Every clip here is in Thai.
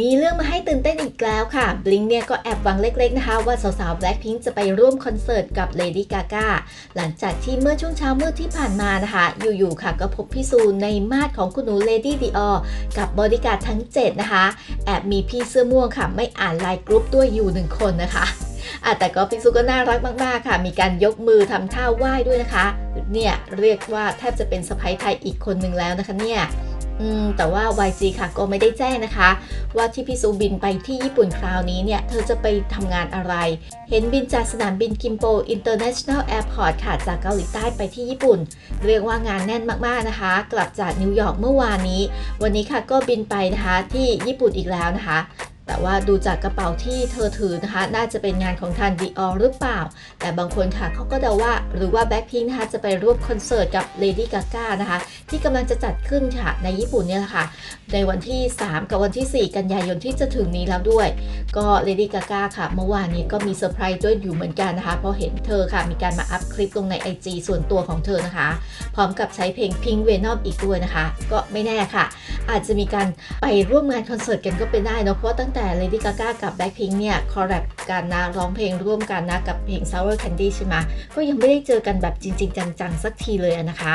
มีเรื่องมาให้ตื่นเต้นอีกแล้วค่ะ บลิงเนี่ยก็แอบหวังเล็กๆนะคะ ว่าสาวๆ Blackpink จะไปร่วมคอนเสิร์ตกับ Lady Gaga หลังจากที่เมื่อช่วงเช้ามืดที่ผ่านมานะคะ อยู่ๆ ค่ะก็พบพี่ซูในมาดของคุณหนู Lady Dior กับบอดี้การ์ทั้ง 7 นะคะ แอบมีพี่เสื้อม่วงค่ะ ไม่อ่านไลน์กรุ๊ปด้วยอยู่หนึ่งคนนะคะอะแต่ก็พี่ซูก็น่ารักมาก ๆ ค่ะ มีการยกมือทำท่าไหว้ด้วยนะคะ เนี่ยเรียกว่าแทบจะเป็นสะพ้ายไทยอีกคนหนึ่งแล้วนะคะเนี่ย อืมแต่ว่า YG ค่ะก็ไม่ได้แจ้งนะคะ ว่าที่พี่ซูบินไปที่ญี่ปุ่นคราวนี้เนี่ย เธอจะไปทำงานอะไร เห็นบินจากสนามบินกิมโป International Airport ค่ะ จากเกาหลีใต้ไปที่ญี่ปุ่น เรียกว่างานแน่นมากๆนะคะ กลับจากนิวยอร์กเมื่อวานนี้ วันนี้ค่ะก็บินไปนะคะที่ญี่ปุ่นอีกแล้วนะคะ แต่ว่าดูจากกระเป๋าที่เธอถือนะคะ น่าจะเป็นงานของทาง Dior หรือเปล่า แต่บางคนค่ะเขาก็เดาว่าหรือว่า Blackpink นะคะจะไปร่วมคอนเสิร์ตกับ Lady Gaga นะคะ ที่กำลังจะจัดขึ้นค่ะ ในญี่ปุ่นเนี่ยแหละค่ะ ในวันที่ 3 กับวันที่ 4 กันยายนที่จะถึงนี้แล้วด้วย ก็ Lady Gaga ค่ะ เมื่อวานนี้ก็มีเซอร์ไพรส์ด้วยอยู่เหมือนกันนะคะเพราะเห็นเธอค่ะ มีการมาอัพคลิปลงใน IG ส่วนตัวของเธอนะคะ พร้อมกับใช้เพลง Pink Venom อีกด้วยนะคะ ก็ไม่แน่ค่ะ อาจจะมีการไปร่วมงานคอนเสิร์ตกันก็เป็นได้เนอะเพราะตั้งแต่ Lady Gaga กับ Blackpink เนี่ยคอลแลบกันนะร้องเพลงร่วมกันนะกับเพลง Sour Candy ใช่ไหมก็ยังไม่ได้เจอกันแบบจริง ๆ จัง ๆ สักทีเลยนะคะ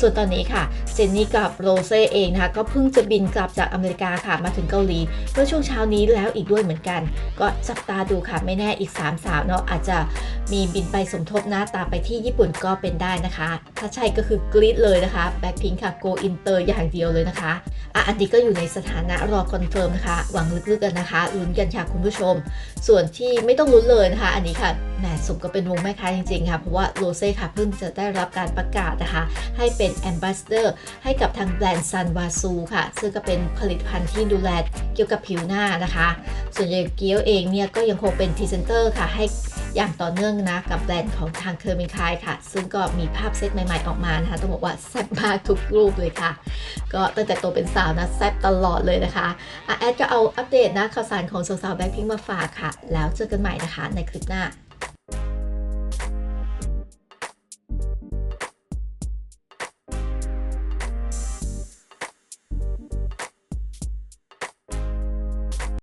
ส่วนตอนนี้ค่ะเจนนี่กับโรเซ่เองนะคะก็เพิ่งจะบินกลับจากอเมริกาค่ะมาถึงเกาหลีเมื่อช่วงเช้านี้แล้วอีกด้วยเหมือนกัน ก็จับตาดูค่ะไม่แน่อีก 3 สาวเนาะอาจจะมีบินไปสมทบหน้าตามไปที่ญี่ปุ่นก็เป็นได้นะคะ ถ้าใช่ก็คือกรี๊ดเลยนะคะแบ็คพิงค่ะ go inter อย่างเดียวเลยนะคะอะอันนี้ก็อยู่ในสถานะรอคอนเฟิร์มนะคะหวังลึกๆกันนะคะลุ้นกันค่ะคุณผู้ชม ส่วนที่ไม่ต้องลุ้นเลยนะคะ อันนี้ค่ะแหมสมก็เป็นวงแม่ค้าจริงๆค่ะเพราะว่าโรเซ่ค่ะเพิ่งจะได้รับการประกาศนะคะ ให้เป็นแอมบาสเดอร์ให้กับทางแบรนด์ซันวาซูค่ะ ซึ่งก็เป็นผลิตภัณฑ์ที่ดูแลเกี่ยวกับผิวหน้านะคะ ส่วนยายเกียวเองเนี่ยก็ยังคงเป็นพรีเซนเตอร์ค่ะให้ อย่างต่อเนื่องนะกับแบรนด์ของทางเคอร์มินคายค่ะ ซึ่งก็มีภาพเซตใหม่ๆออกมานะคะต้องบอกว่าแซ่บมากทุกรูปเลยค่ะ ก็ตั้งแต่โตเป็นสาวนะแซ่บตลอดเลยนะคะอแอดก็เอาอัปเดตนะข่าวสารของสาวๆแบ็คพิงมาฝากค่ะ แล้วเจอกันใหม่นะคะในคลิปหน้า